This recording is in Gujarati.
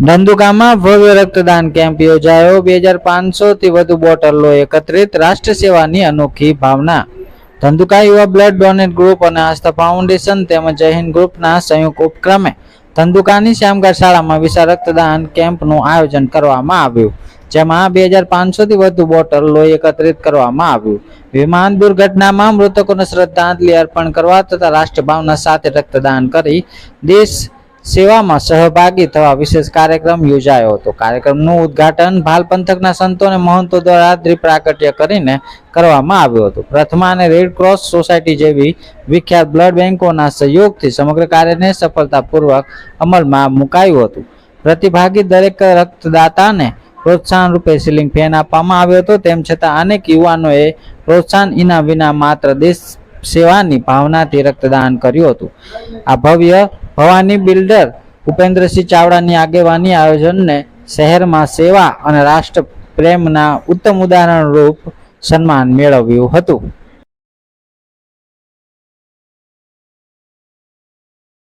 ધંધુકામાં ભવ્ય રક્તદાન કેમ્પ યોજાયો. બે હજાર પાંચસો થી વધુ બોટલો એકત્રિત રાષ્ટ્ર સેવાની અનોખી ભાવના. ધંધુકા યુવા બ્લડ ડોનેટ ગ્રુપ અને આસ્થા ફાઉન્ડેશન તેમજ જય ગ્રુપના સંયુક્ત ઉપક્રમે ધંધુકાની શ્યામઘાટ શાળામાં વિશાળ રક્તદાન કેમ્પનું આયોજન કરવામાં આવ્યું, જેમાં બે હજાર પાંચસો થી વધુ બોટલ લોહી એકત્રિત કરવામાં આવ્યું. વિમાન દુર્ઘટનામાં મૃતકોને શ્રદ્ધાંજલિ અર્પણ કરવા તથા રાષ્ટ્રભાવના સાથે રક્તદાન કરી દેશ સેવામાં સહભાગી થવા વિશેષ કાર્યક્રમ યોજાયો હતો. કાર્યક્રમનું ઉદ્ઘાટન ભાલ પંથકના સંતો અને મહંતો દ્વારા દ્વીપ પ્રાકટ્ય કરીને કરવામાં આવ્યું હતું. પ્રથમા અને રેડ ક્રોસ સોસાયટી જેવી વિખ્યાત બ્લડ બેન્કોના સહયોગથી સમગ્ર કાર્યને સફળતાપૂર્વક અમલમાં મુકાયું હતું. પ્રતિભાગી દરેક રક્તદાતાને પ્રોત્સાહન રૂપે સીલિંગ ફેન આપવામાં આવ્યો હતો. તેમ છતાં અનેક યુવાનોએ પ્રોત્સાહન ઇનામ વિના માત્ર દેશ સેવાની ભાવનાથી રક્તદાન કર્યું હતું. આ ભવ્ય ભવાની બિલ્ડર ઉપેન્દ્રસિંહ ચાવડાની આગેવાની આયોજનને શહેરમાં સેવા અને રાષ્ટ્ર પ્રેમના ઉત્તમ ઉદાહરણ રૂપ સન્માન મેળવ્યું હતું.